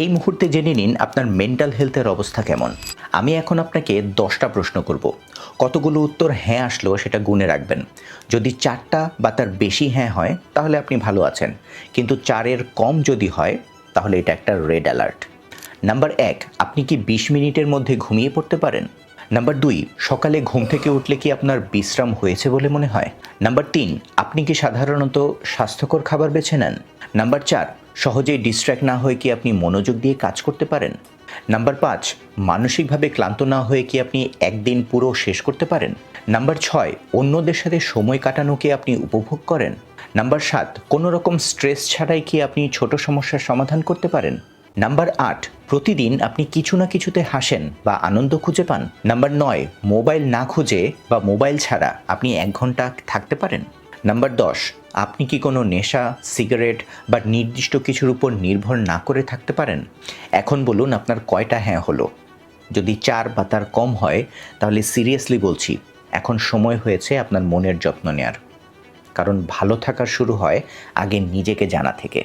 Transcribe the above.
এই মুহূর্তে জেনে নিন আপনার মেন্টাল হেলথের অবস্থা কেমন। আমি এখন আপনাকে দশটা প্রশ্ন করব। কতগুলো উত্তর হ্যাঁ আসলো সেটা গুনে রাখবেন। যদি চারটা বা তার বেশি হ্যাঁ হয়, তাহলে আপনি ভালো আছেন। কিন্তু চারের কম যদি হয়, তাহলে এটা একটা রেড অ্যালার্ট নাম্বার এক, আপনি কি বিশ মিনিটের মধ্যে ঘুমিয়ে পড়তে পারেন? নাম্বার দুই, সকালে ঘুম থেকে উঠলে কি আপনার বিশ্রাম হয়েছে বলে মনে হয়? নাম্বার তিন, আপনি কি সাধারণত স্বাস্থ্যকর খাবার বেছে নেন? নাম্বার চার সহজেই ডিস্ট্র্যাক্ট না হয়ে কি আপনি মনোযোগ দিয়ে কাজ করতে পারেন? নাম্বার পাঁচ, মানসিকভাবে ক্লান্ত না হয়ে কি আপনি একদিন পুরো শেষ করতে পারেন? নাম্বার ছয়, অন্যদের সাথে সময় কাটানো কি আপনি উপভোগ করেন? নাম্বার সাত, কোনো রকম স্ট্রেস ছাড়াই কি আপনি ছোট সমস্যার সমাধান করতে পারেন? নাম্বার আট, প্রতিদিন আপনি কিছু না কিছুতে হাসেন বা আনন্দ খুঁজে পান? নাম্বার নয়, মোবাইল না খুঁজে বা মোবাইল ছাড়া আপনি এক ঘণ্টা থাকতে পারেন? নাম্বার দশ, আপনি কি কোনো নেশা, সিগারেট বা নির্দিষ্ট কিছুর উপর নির্ভর না করে থাকতে পারেন? এখন বলুন আপনার কয়টা হ্যাঁ হলো। যদি চার বা তার কম হয়, তাহলে সিরিয়াসলি বলছি, এখন সময় হয়েছে আপনার মনের যত্ন নেয়ার। কারণ ভালো থাকা শুরু হয় আগে নিজেকে জানা থেকে।